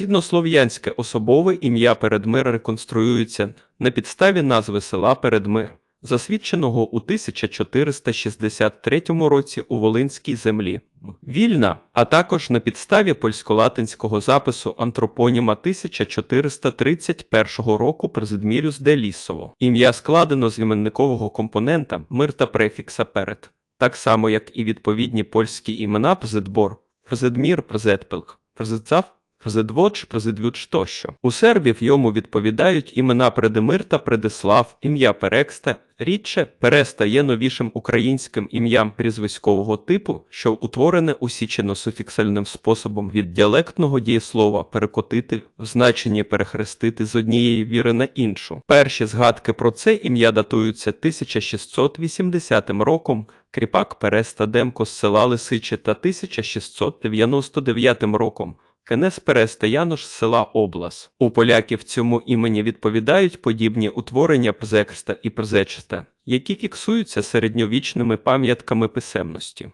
Східнослов'янське особове ім'я Передмир реконструюється на підставі назви села Передмир, засвідченого у 1463 році у Волинській землі. Вільна, а також на підставі польсько-латинського запису антропоніма 1431 року Президмірюс де Лісово. Ім'я складено з іменникового компонента мир та префікса перед, так само як і відповідні польські імена Президбор, Президмір, Президпилк, Президцав, Президводж, Президвюдж тощо. У сербів йому відповідають імена Предимир та Предислав, ім'я Перекста, рідше Переста є новішим українським ім'ям прізвиськового типу, що утворене усічено-суфіксальним способом від діалектного дієслова перекотити в значенні перехрестити з однієї віри на іншу. Перші згадки про це ім'я датуються 1680 роком, Кріпак Переста Демко з села Лисиче та 1699 роком. Кенес Переста Янош з села Облас. У поляків цьому імені відповідають подібні утворення Пзекста і Пзечста, які фіксуються середньовічними пам'ятками писемності.